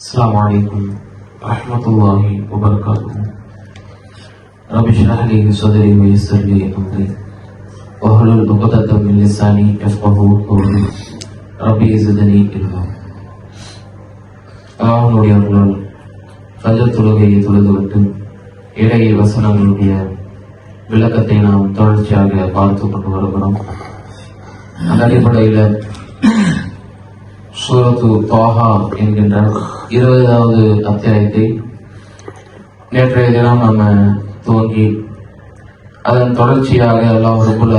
السلام عليكم ورحمة الله وبركاته رب اشرح لي صدري ويسر لي أمري واحلل عقدة من لساني يفقه قولي ربي زدني علما அல்லாஹ்வுடைய அருளால் ஃபஜர் தொழுகையை தொழுதுவிட்டு இடையே வசனங்களுடைய விளக்கத்தை நாம் தொடர்ச்சியாக பார்த்து கொண்டு வருகிறோம் அந்த அடிப்படையில் சூரத்து தாஹா என்கின்ற இருபதாவது அத்தியாயத்தை நேற்றைய தினம் நம்ம துவங்கி அதன் தொடர்ச்சியாக எல்லாம் ரபுல்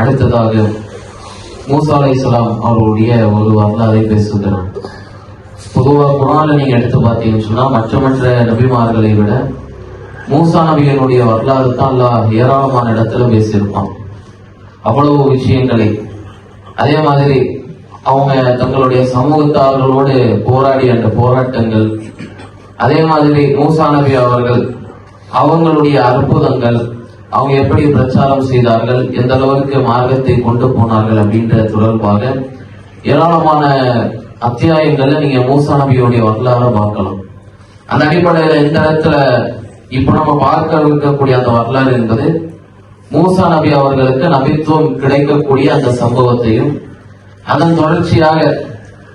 அடுத்ததாக மூசா இஸ்லாம் அவர்களுடைய ஒரு வரலாறை பேசுகிறார். பொதுவாக குரானை நீங்கள் எடுத்து பார்த்தீங்கன்னு சொன்னால் மற்ற மற்ற நபிமார்களை விட மூசா நபிகளுடைய வரலாறு தான் அல்லாஹ் ஏராளமான இடத்துல பேசியிருப்பான். அவ்வளவு விஷயங்களை அதே மாதிரி அவங்க தங்களுடைய சமூகத்தார்களோடு போராடிய அந்த போராட்டங்கள் அதே மாதிரி மூசா நபி அவர்கள் அவங்களுடைய அற்புதங்கள் அவங்க எப்படி பிரச்சாரம் செய்தார்கள் எந்த அளவிற்கு மார்க்கத்தை கொண்டு போனார்கள் அப்படின்ற தொடர்பாக ஏராளமான அத்தியாயங்கள்ல நீங்க மூசா நபியோடைய வரலாறு பார்க்கலாம். அந்த அடிப்படையில இந்த இடத்துல இப்ப நம்ம பார்க்க இருக்கக்கூடிய அந்த வரலாறு என்பது மூசா நபி அவர்களுக்கு நபித்துவம் கிடைக்கக்கூடிய அந்த சம்பவத்தையும் அதன் தொடர்ச்சியாக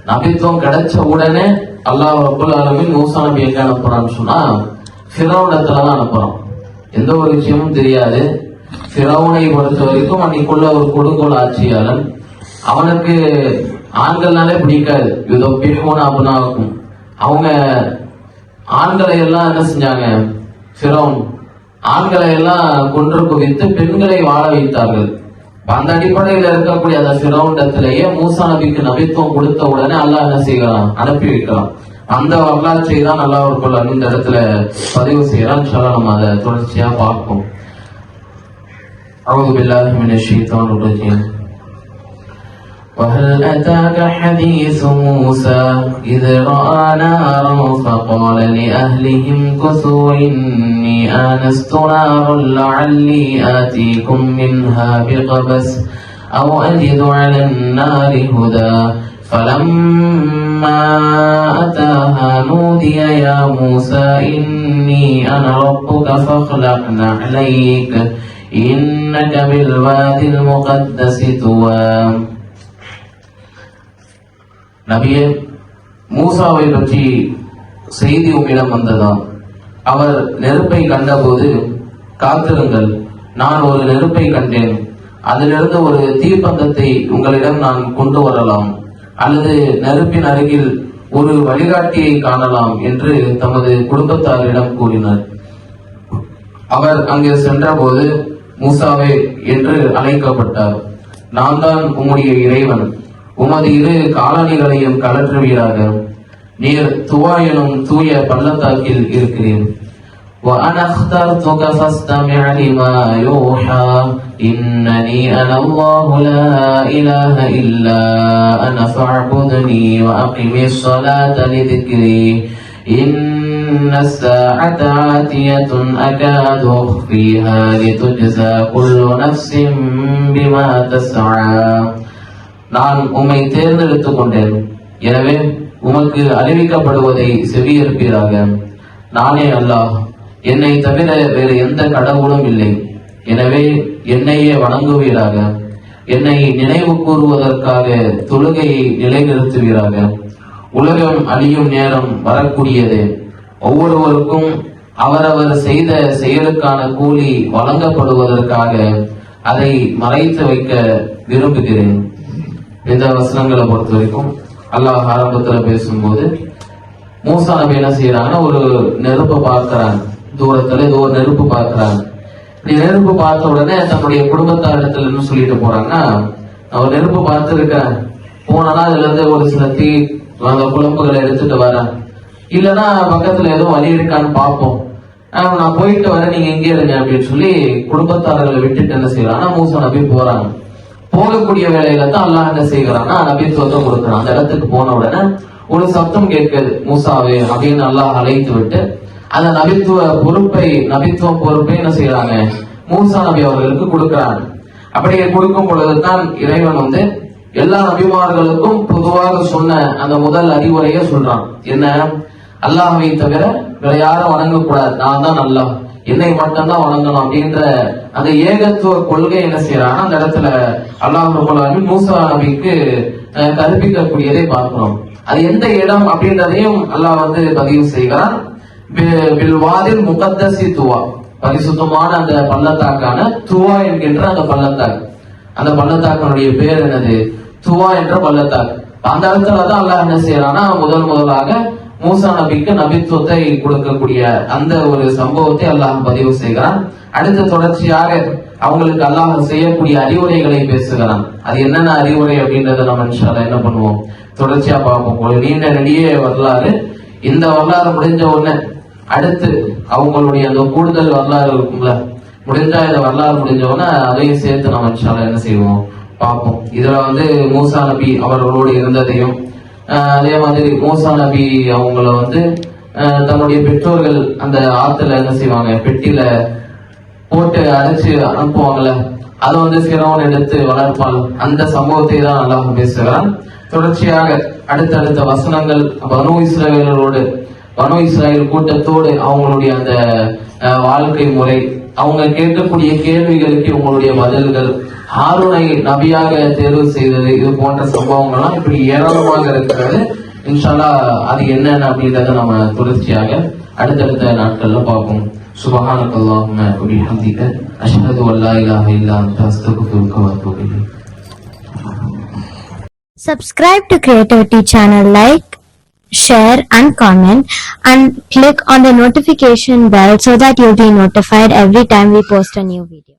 நபித்துவம் கிடைச்ச உடனே அல்லாஹ் அப்புல் ஆலமீன் மூசா நபி எங்க அனுப்புறான்னு சொன்னா ஃபிரௌனிடத்துல தான் அனுப்புறோம் எந்த ஒரு விஷயமும் தெரியாது. ஃபிரௌனை பொறுத்த வரைக்கும் அன்னைக்குள்ள ஒரு கொடுங்கோல் ஆட்சியாளன். அவனுக்கு ஆண்கள்னாலே பிடிக்காது. இதோ பிஹோன் அபுனாவுக்கும். அவங்க ஆண்களை எல்லாம் என்ன செஞ்சாங்க? ஃபிரௌன். ஆண்களை எல்லாம் கொன்று குவித்து பெண்களை வாழ வைத்தார்கள். அந்த அடிப்படையில இருக்கக்கூடிய அந்த சிரௌண்டத்திலேயே மூசா நபிக்கு நபித்துவம் கொடுத்த உடனே அல்லாஹ் என்ன செய்கிறான்? அனுப்பி வைக்கிறான். அந்த வரலாற்றை தான் நல்லா இருக்கும் அந்த இடத்துல பதிவு செய்யறான் சொல்ல நம்ம அதை தொடர்ச்சியா பார்ப்போம். அவங்க எல்லாருக்கும் என்ன وهل أتاك حديث موسى؟ إذ رأى نارا فقال لأهلهم كثوا إني آنست نارا لعلي آتيكم منها بقبس أو أجد على النار هدى. فلما أتاها نودي يا موسى إني أنا ربك فاخلع عليك إنك بالوادي المقدس طوى நபிய மூசாவை பற்றி செய்தி உங்களிடம் வந்ததாம். அவர் நெருப்பை கண்டபோது காத்திருங்கள் நான் ஒரு நெருப்பை கண்டேன். அதிலிருந்து ஒரு தீப்பந்தத்தை உங்களிடம் நான் கொண்டு வரலாம். அல்லது நெருப்பின் அருகில் ஒரு வழிகாட்டியை காணலாம் என்று தமது குடும்பத்தாரிடம் கூறினார். அவர் அங்கே சென்றபோது மூசாவே என்று அழைக்கப்பட்டார். நான் தான் உம்முடைய இறைவன். உமது இரு காலணிகளையும் கலற்றுவீராக நீர் துவா எனும் தூய பள்ளத்தாக்கில் இருக்கிறேன் وأنا اخترتك فاستمع لما يوحى إنني أنا الله لا إله إلا أنا فاعبدني وأقم الصلاة لذكري إن الساعة آتية أكاد أخفيها لتجزى كل نفس بما تسعى நான் உம்மை தேர்ந்தெடுத்துக் கொண்டேன். எனவே உமக்கு அறிவிக்கப்படுவதை செவியேற்பீராக. நானே அல்லாஹ் என்னை தவிர வேறு எந்த கடவுளும் இல்லை. எனவே என்னையே வணங்குவீராக. என்னை நினைவு கூறுவதற்காக தொழுகையை நிலைநிறுத்துவீராக. உலகம் அழியும் நேரம் வரக்கூடியது. ஒவ்வொருவருக்கும் அவரவர் செய்த செயலுக்கான கூலி வழங்கப்படுவதற்காக அதை மறைத்து வைக்க விரும்புகிறேன். இந்த வசனங்களை பொறுத்த வரைக்கும் அல்லாஹ் ஆரம்பத்துல பேசும்போது மூசா நபி என்ன செய்யறாங்கன்னா ஒரு நெருப்பை பார்க்கிறாங்க. தூரத்துல ஏதோ ஒரு நெருப்பு பார்க்கிறாங்க. இப்படி நெருப்பு பார்த்த உடனே தன்னுடைய குடும்பத்தாரிடத்துல என்ன சொல்லிட்டு போறாங்கன்னா நான் ஒரு நெருப்பு பார்த்துருக்கேன் போனா அதுல இருந்து ஒரு சில தீ அந்த குழம்புகளை எடுத்துட்டு வரேன் இல்லைன்னா பக்கத்துல எதுவும் வழி இருக்கான்னு பார்ப்போம். நான் போயிட்டு வரேன் நீங்க எங்கே இருங்க அப்படின்னு சொல்லி குடும்பத்தாரர்களை விட்டுட்டு என்ன செய்யறாங்கன்னா மூசா நபி போறாங்க. போகக்கூடிய வேலையில தான் அல்லாஹ் என்ன செய்கிறான்னா நபித்துவத்தை கொடுக்குறான். அந்த இடத்துக்கு போன உடனே ஒரு சத்தம் கேட்குது மூசாவே அப்படின்னு அல்லாஹ் அழைத்து விட்டு அந்த நபித்துவ பொறுப்பை நபித்துவ பொறுப்பை என்ன செய்யறாங்க மூசா நபி அவர்களுக்கு கொடுக்குறாங்க. அப்படியே கொடுக்கும் பொழுதுதான் இறைவன் வந்து எல்லா நபிமார்களுக்கும் பொதுவாக சொன்ன அந்த முதல் அறிவுரையை சொல்றான். என்ன? அல்லாஹை தவிர வேற யாரும் வணங்கக்கூடாது. நான் தான் அல்லாஹ் என்னை மட்டும்தான் வணங்கணும் அப்படின்ற அந்த ஏகத்துவ கொள்கை என்ன செய்யறாங்க அந்த இடத்துல அல்லாஹ் ரபுல் மூசா நபிக்கு கற்பிக்கக்கூடியதை பார்க்கிறோம். அது எந்த இடம் அப்படின்றதையும் அல்லாஹ் வந்து பதிவு செய்கிறான். பில்வாதில் முகத்தசி துவா. பரிசுத்தமான அந்த பள்ளத்தாக்கான துவா என்கின்ற அந்த பள்ளத்தாக்கு. அந்த பள்ளத்தாக்கினுடைய பேர் என்னது? துவா என்ற பள்ளத்தாக்கு. அந்த இடத்துல தான் அல்லாஹ் என்ன செய்யறான்னா முதல் முதலாக மூசா நபிக்கு நபித்துவத்தை கொடுக்கக்கூடிய அந்த ஒரு சம்பவத்தை அல்லாஹ் பதிவு செய்கிறான். அடுத்த தொடர்ச்சியாக அவங்களுக்கு அல்லாஹ் செய்யக்கூடிய அறிவுரைகளை பேசுகிறான். அது என்னென்ன அறிவுரை அப்படின்றத நம்ம என்ன பண்ணுவோம்? தொடர்ச்சியா பார்ப்போம். ஒரு நீண்ட நெடிய வரலாறு. இந்த வரலாறு முடிஞ்ச உடனே அடுத்து அவங்களுடைய அந்த கூடுதல் வரலாறு இருக்கும்ல முடிஞ்சா இந்த வரலாறு முடிஞ்ச உடனே அதையும் சேர்த்து நம்ம என்ன செய்வோம்? பார்ப்போம். இதுல வந்து மூசா நபி அவர்களோடு இருந்ததையும் அதே மாதிரி மூசா நபி அவங்கள வந்து தன்னுடைய பெற்றோர்கள் அந்த ஆத்துல என்ன செய்வாங்க? பெட்டியில போட்டு அரைச்சு அனுப்புவாங்கல்ல அதை வந்து சிறவன் எடுத்து வளர்ப்பால் அந்த சம்பவத்தை தான் அல்லாஹ் பேசுகிறான். தொடர்ச்சியாக அடுத்தடுத்த வசனங்கள் பனு இஸ்ரவேலரோடு பனு இஸ்ரேல் கூட்டத்தோடு அவங்களுடைய அந்த வாழ்க்கை முறை அவங்க கேட்கக்கூடிய கேள்விகளுக்கு உங்களுடைய பதில்கள் ஹாரூனை நபியாக தேர்வு செய்தது இது போன்ற சம்பவங்கள்லாம் இப்படி ஏராளமாக இருக்கிறது. இன்ஷால்லா அது என்னென்ன அப்படின்றத நம்ம தொடர்ச்சியாக அடுத்தடுத்த நாட்கள்ல பார்ப்போம். சுபஹானக அல்லாஹும்ம வபிஹம்திக. அஷ்ஹது அல்லா இலாஹ இல்லா அன்த. அஸ்தக்ஃபிருக வ அத்தூபு இலைக். Subscribe to Creativity channel, like, share and comment and click on the notification bell so that you'll be notified every time we post a new video.